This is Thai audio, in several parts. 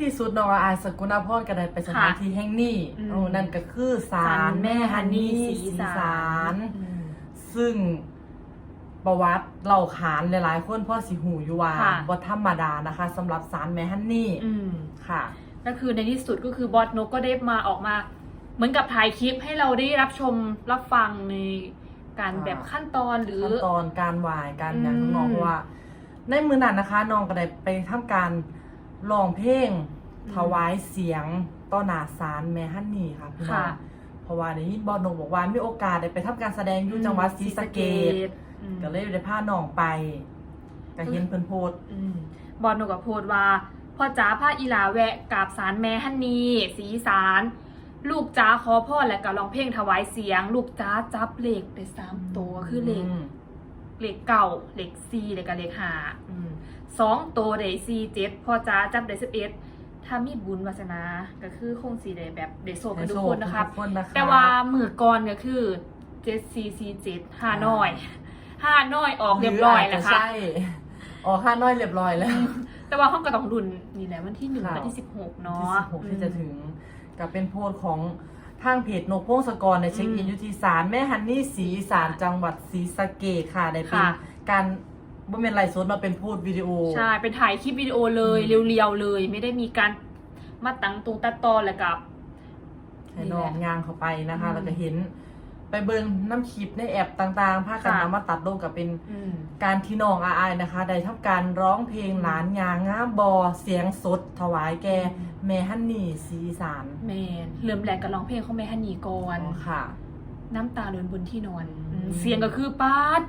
ที่สุดน้องอาอายสกุณาพรก็ได้ไปสถานที่แห่งนี้อืม โอ้นั่นก็คือศาลแม่ฮันนี่ศรีศาล อืม ซึ่งประวัติเล่าขานหลายๆ คนพ่อสิหูอยู่ว่าค่ะ บ่ธรรมดานะคะสำหรับศาลแม่ฮันนี่อืม ค่ะ ก็คือในที่สุดก็คือบอสนกก็ได้มาออกมา เหมือนกับถ่ายคลิปให้เราได้รับชมรับฟังในการอ่า แบบขั้นตอนหรือ ขั้นตอนการวายการอย่างอืม น้องเพราะว่า ในมือนั้นนะคะน้องก็ได้ไปทำการ ร้องเพลงอืมถวายเสียงต่อหน้าศาลแม่ฮันนี่ค่ะพี่น้อค่ะ งเพราะว่าในยินบอลนงบอกว่ามีโอกาสได้ไปทำการแสดงอยู่จังหวัดศรีสะเกษอืมก็เลยได้พาน้องไปก็เห็นเพิ่นโพสต์อืมบอสนกกับโพดว่าพ่อจ๋าพาอีหลาแวะกราบสารแม่ฮันนีสีสารลูกจ๋าขอพ่อและก็ร้องเพลงถวายเสียง ลูกจ๋าจับเหล็กได้สามตัวคือเหล็กม เหล็กเก่าเหล็กซีแล้วก็เหล็กหาอืมสองตัวได้ซีเจ็ดพ่อจ๋าจับได้สิบเอ็ดถ้ามีบุญวาสนาก็คือคงสีได้แบบได้โซกันทุกคนนะครับทุกคนนะคะแต่ว่ามือก่อนก็คือเจ็ดซีซีเจ็ดห้าน้อยห้าน้อยออกเรียบร้อยแล้วหาจจค่ะใช่ออกค่าน้อยเรียบร้อยแล้ว แต่ว่าห้องกระต้องดุนนี่แหละวันที่หนึ่งค่ะกับที่สิบหกที่เนาะสิบหกที่จะถึงกับเป็นโพสต์ของ ทางเพจนกพงศกรในเช็คอินอืมอยุทีสารแม่ฮันนี่ศรีอีสารจังหวัดศรีสะเกษค่ะ ได้เป็นค่ะ การบ่เป็นไลฟ์สดมาเป็นโพสต์วิดีโอ ใช่เป็นถ่ายคลิปวิดีโอเลยอืม เรียวๆเลย ไม่ได้มีการมาตั้งตรงตัดตอนแล้วกับ ให้น้องงางเข้าไปนะคะ อืมแล้วก็เห็น ไปเบิ่งน้ำคลิปในแอปต่างๆภาคกันค่ะ นำมาตัดลงกับเป็นอืมการที่น้องอาอายนะคะ ได้ทำการร้องเพลงหลานยางงามบอเสียงสดถวายแก่อืม แม่ฮันนี่ศรีอีสารแมนเริ่มแรกกับร้องเพลงของแม่ฮันนี่ก่อนอ๋อค่ะ น้ำตาเลินบนที่นอนอืมอืมเสียงก็คือปาด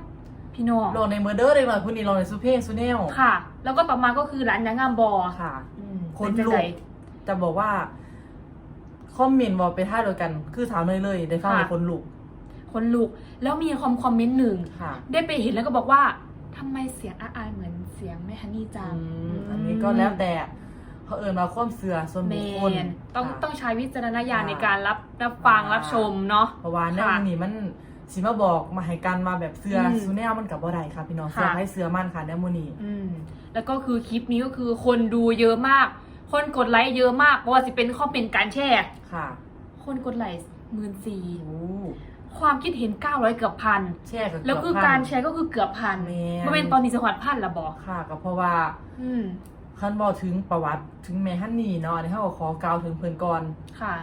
พี่น้องลองในเมอร์เดอร์เลยหน่อยคุณนี่ลองในซูเพลงซูเนลค่ะ แล้วก็ต่อมาก็คือร้านยางงามบอค่ะ อืมคนเป็จังลุใดกจะบอกว่า คอมเมนต์บอกไปท่าเดียวกัน คือสาวเนยเลยได้ฟังค่ะในคนลุกคนลุกแล้วมีคอมคอมเมนต์หนึ่ง ค่ะได้ไปเห็นแล้วก็บอกว่าทำไมเสียงอาอายเหมือนเสียงแม่ฮันนี่จัง อืมอันนี้ก็แล้วแต่ เขาเอิญมาความเสือส่วนแมบุคคลนต้องค่ะ ต้องใช้วิจารณญาณค่ะ ในการรับรับฟังค่ะรับชมเนาะ เพราะว่าแนวค่ะนี้มันสิมาบอกมาให้การมาแบบเสืออมซูเนลมันกับบ่ได้ค่ะพี่น้องค่ะ เสือให้เสือมันค่ะแนวมูนีอืมแล้วก็คือคลิปนี้ก็คือคนดูเยอะมาก คนกดไลค์เยอะมากเพราะว่าจะเป็นคอมเมนต์การแชร์ ค่ะคนกดไลค์หมื่นสี่โอ้ความคิดเห็น 900 เกือบพัน แช่กับแล้วคือเบพันการแชร์ก็คือเกือบพันแม่นเมื่อเป็นตอนนี้สวัสดพันละบอกค่ะก็เพราะว่าอืม คันบอกถึงประวัติถึงแม่ฮันนี่เนาะอันนี้เขาก็ขอกล่าวถึงเพิ่นก่อน ค่ะ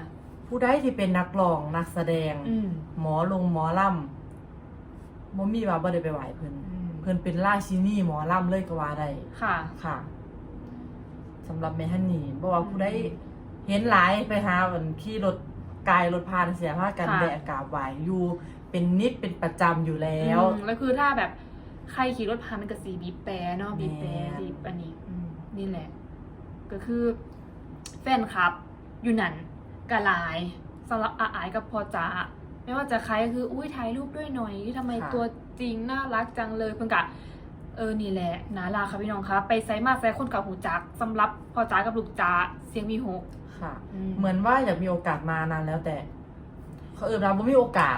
ผู้ใดที่เป็นนักร้องนักแสดง อืมหมอลงหมอลำบ่มีว่าบ่ได้ไปไหวเพิ่นอืมเพิ่นเป็นราชินีหมอลำเลยก็ว่าได้ ค่ะ ค่ะสำหรับแม่ฮันนี่บ่ว่าผู้ใดเห็นหลายไปหาเพิ่นขี่รถกายรถพานเสียพากันค่ะ แดกราบไหวอยู่เป็นนิดเป็นประจำอยู่แล้ว อืมแล้วคือถ้าแบบใครขี่รถผ่านมันก็สีบีบแปรเนาะบีบแปรแม่บีบอันนี้อืม นี่แหละ ก็คือแฟนคลับ อยู่นั่นกะหลายสำหรับอาอายกับพอจ๋าไม่ว่าจะใครก็คืออุ้ยถ่ายรูปด้วยหน่อยทำไมตัวจริงน่ารักจังเลยเพิ่งกะเออนี่แหละนาลาค่ะพี่น้องคะไปไซมาไซคนกับหูจักสำหรับพอจ๋ากับลูกจ๋าเสียงมีหกค่ะ อืม เหมือนว่าอยากมีโอกาสมานานแล้วแต่เขาเอิ้นว่าบ่มีโอกาส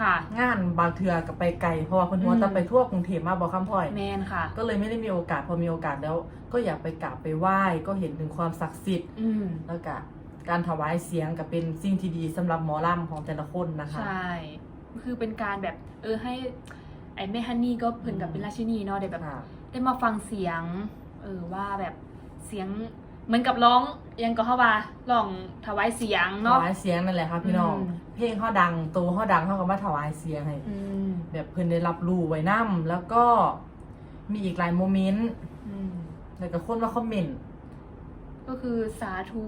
ค่ะ งานบางเทือก็ไปไกลเพราะว่าเพิ่นว่าอืม จะไปทั่วกรุงเทพมาบ่คำพ่อย แมนค่ะ ก็เลยไม่ได้มีโอกาสพอมีโอกาสแล้ว ก็อยากไปกราบไปไหว้ก็เห็นถึงความศักดิ์สิทธิ์ อืมแล้วก็การถวายเสียงก็เป็นสิ่งที่ดีสำหรับหมอลำของแต่ละคนนะคะ ใช่คือเป็นการแบบเออให้ไอ้แม่ฮันนี่ก็เพิ่นกับเป็นราชินีเนาะได้แบบ ค่ะ ได้มาฟังเสียง เออว่าแบบเสียง เหมือนกับร้องยังก็เข้าว่าร้องถวายเสียงถเนาะ วายเสียงนั่นแหละค่ะพี่น้อง อืม เพลงเขาดังตัวเขาดังเขาก็มาถวายเสียงให้ อืมแบบเพิ่นได้รับรู้ไว้นํแล้วก็มีอีกหลายโมเมนต์อืมแล้วก็คนมาคอมเมนต์ก็คือสาธุ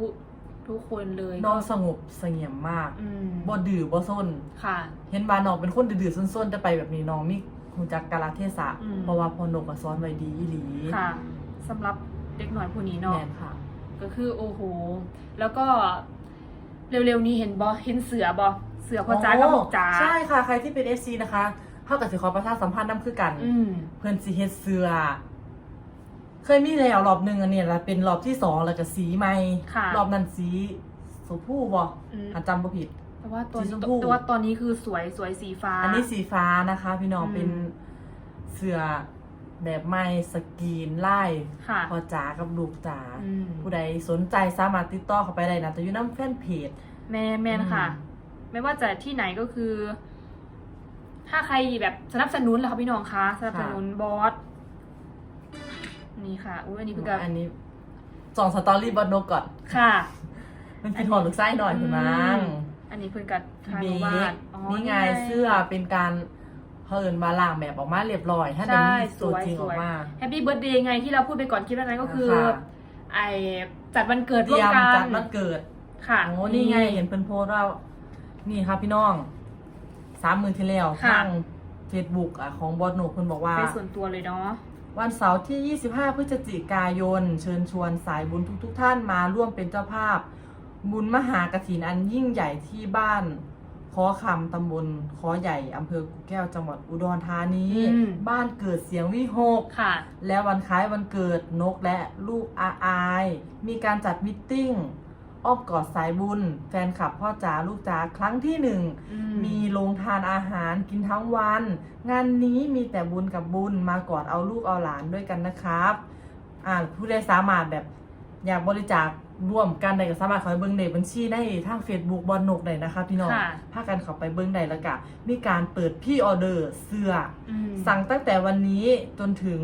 ทุกคนเลยน้องสงบเสงี่ยมมากอืมบ่ดื้อบ่ซน ค่ะ เห็นว่าน้องเป็นคนดื้อๆซนๆแต่ไปแบบนี้น้องมีรู้จักกาลเทศะอืม เพราะว่าพอนกก็สอนไว้ดีอีหลีค่ะสำหรับเด็กหน่อยผู้นี้เนาะ แม่นค่ะ ก็คือโอ้โห แล้วก็เร็วๆนี้เห็นบอเห็นเสือบอเสือพ่อจ้ากับลูกจ้าใช่ค่ะ ใครที่เป็น FC นะคะเท่ากับสิขอประชาสัมพันธ์นํคือกัน อืมเพื่อนสิเฮ็ดเสื้อเคยมีแล้วรอบหนึ่งอันเนี้ยละเป็นรอบที่สองแล้วก็สีใหม่ค่ะ รอบนั้นสีสุพูบ่อืม อาจำบ่ผิด แต่ว่าตัวสีชนี้มพู แต่ว่าตอนนี้คือสวยสวยสีฟ้า อันนี้สีฟ้านะคะ พี่น้องอืม เป็นเสื้อ แบบไม่สกรีนไล่ค่ะพอจ๋ากับลูกจ๋าอืมผู้ใดสนใจสามารถติดต่อเข้าไปได้นะแต่อยู่น้ำแฟนเพจแมนแมนค่ะอืมไม่ว่าจะที่ไหนก็คือ ถ้าใครแบบสนับสนุนเหรอคะพี่น้องคะสนับสนุนบอสนี่ค่ะอุ้ยอันนี้เพิ่งกับอันนี้จองสตอรี่บอลโนก่อนค่ะมันกินหอมลูกไส้หน่อยคุณมั้งอันนี้เพิ่งกับพี่ทางเบบ้านกอ๋อนี่ไงเสื้อเป็นการ เพิ่นมาล่างแบบออกมาเรียบร้อยถ้าเดี๋ยวใช่นี้สตัววยจริงสออวยกมาแฮปปี้เบิร์ดเดย์ไงที่เราพูดไปก่อนคลิปนั้นก็คือค่ะไอจัดวันเกิดเตร่วรีมยมกัจัดนวันเกิด ค่ะโอ้นี่ไงเห็นเพิ่นโพสต์ว่านี่ครับพี่น้องสามหมื่นที่แล้วค่ะทางเฟซบุ๊กอะของบอสโนเพิ่นบอกว่าเป็นส่วนตัวเลยเนาะวันเสาร์ที่ 25 พฤศจิกายน เชิญชวนสายบุญทุกๆทท่านมาร่วมเป็นเจ้าภาพ บุญมหากฐินอันยิ่งใหญ่ที่บ้าน ขอคำตำบลขอใหญ่อำเภอกุแก้วจังหวัดอุดรธานี อืม บ้านเกิดเสียงวิหก ค่ะ และวันคล้ายวันเกิดนกและลูกอาอาย มีการจัดมิทติ้งอ้อมกอดสายบุญ แฟนคลับพ่อจ๋าลูกจ๋าครั้งที่หนึ่ง อืมีโรงทานอาหารกินทั้งวัน งานนี้มีแต่บุญกับบุญมากอดเอาลูกเอาหลานด้วยกันนะครับ อ่าผู้ใดสามารถแบบอยากบริจาค ร่วมกันได้ก็สามารถเข้าไปเบิ้งในบัญชีในทาง Facebook บอลนกได้นะคะพี่น้องค่ะ พากันเข้าไปเบิ้งได้แล้วก็มีการเปิดพี่ออเดอร์เสื้อ อืม สั่งตั้งแต่วันนี้จนถึง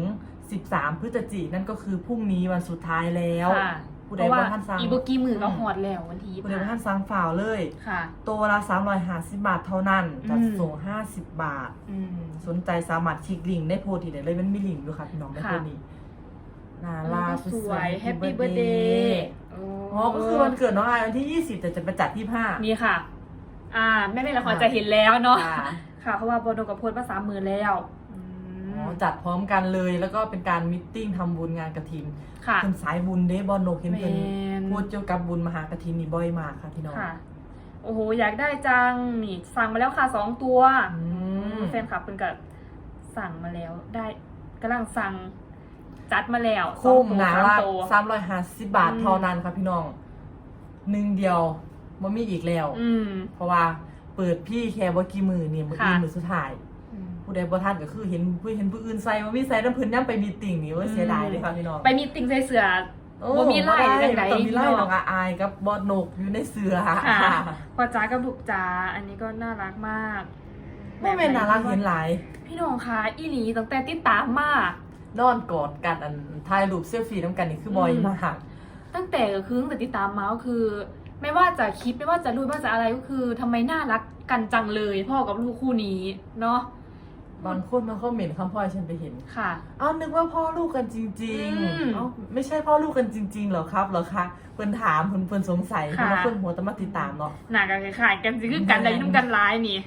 13 พฤศจิกนั่นก็คือพรุ่งนี้วันสุดท้ายแล้ว ค่ะผู้เพใดราะว่าว่าท่านสั่ง อีโบกี้มือก็อืมหอดแล้ววันที่ผู้ใดว่าท่านสั่งฝ่าวเลย ค่ะ ตัวละ350 บาทเท่านั้นจัดอืมส่ง 50 บาท อืม สนใจสามารถคลิกลิงก์ได้โพสต์ที่ไหนเลยมันมีลิงก์อยู่ค่ะพี่น้องได้โพสต์นี้ นาลาสวยแฮปปี้เบิร์ดเดย์อ๋อก็คือวันเกิดน้องอายวันที่ 20 แต่จะไปจัดที่5นี่ค่ะ อ่าแม่แม่ละครค่ะจะเห็นแล้วเนาะค่ะค่ะเพราะว่าโบโดกับโพสต์มาสามหมื่นแล้วอืมอ๋อจัดพร้อมกันเลยแล้วก็เป็นการมิทติ้งทำบุญงานกระถินค่ะเป็นสายบุญเด้บอลโนกเห็นแมเพิ่นนพูดเกี่ยวกับบุญมหากฐินนี่บ่อยมากค่ะพี่น้องค่ะโอ้โหอยากได้จังนี่สั่งมาแล้วค่ะสองตัวอืมแฟนคลับเป็นกับสั่งมาแล้วได้กำลังสั่ง จัดมาแล้วสองคุ้มตัวหนาสามละตัวสามร้อยห้าสิบบาทอืมเท่านั้นครับพี่น้องหนึ่งเดียวมันมีอีกแล้ว อืมเพราะว่าเปิดพี่แค่บ่กี่มือนี่มือค่ะอื่นมือสุดท้ายอืมผู้ใดบ่ทันก็คือเห็นผู้เห็นผู้อื่นใส่ว่ามีใส่น้ำพื้นย่ำไปมีติ่งนี่ว่าอืมเสียดายเลยค่ะพี่น้องไปมีติ่งใส่เสือโอ้บ่มีไล่บ่จังใดต้องมีไล่พี่น้องน้องอาอายกับบอดนกอยู่ในเสือค่ะค่ะพอจ้ากับบุกจ้าอันนี้ก็น่ารักมากไม่เป็นน่ารักเห็นหลายพี่น้องคะอีหลีตั้งแต่ติดตามมา นอนกอดกันอันถ่ายรูปเซลฟี่น้ำกันนี่คือบ่อยมากตั้งแต่ก็คือตั้งแต่ติดตามมาก็คือ ไม่ว่าจะคลิปไม่ว่าจะรูปไม่ว่าจะอะไรก็คือทำไมน่ารักกันจังเลยพ่อกับลูกคู่นี้เนาะบางคนมาคอมเมนต์คำพ่อยฉันไปเห็น ค่ะ เอ้านึกว่าพ่อลูกกันจริง อืมๆเอ้าไม่ใช่พ่อลูกกันจริง ๆ เหรอครับเหรอคะเพิ่นถามเพิ่นเพิ่นสงสัยเพิ่นค่ะว่าเพิ่นหัวแตมาติดตามเนาะหนากันคล้ายๆกันสิคือกันอะไรนุ่มกันร้ายนี่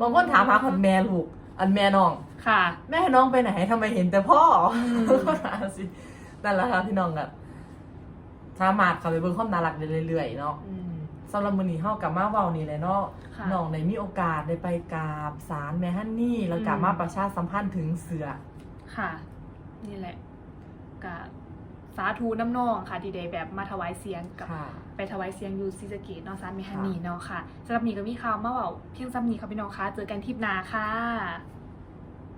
บางคนถามหาคนแม่ลูก อันแม่น้อง ค่ะ แม่น้องไปไหนทำไมเห็นแต่พ่ออม ก็ถามสินั่นแหละค่ะพี่น้องอะสามารถเข้าไปเบิ่งความน่ารักได้เรื่อยๆเนาะ อืม สำหรับมื้อนี้เฮากลับมาเว้านี่แหละเนาะค่ะน้องได้มีโอกาสได้ไปกราบศาลแม่ฮันนี่ แล้วกลับอืม มาประชาสัมพันธ์ถึงเสือ ค่ะ นี่แหละกับ สาธุน้ำนองค่ะที่ได้แบบมาถวายเสียงกับค่ะ ไปถวายเสียงอยูซีสะเกตเนาะซานเมฮันค่ะนีเนาะค่ะสำหรับนี้ก็มีข่าวมาเว่าเพียงซ้ำนี้ค่ะพี่น้องคะเจอกันทริปหน้าค่ะ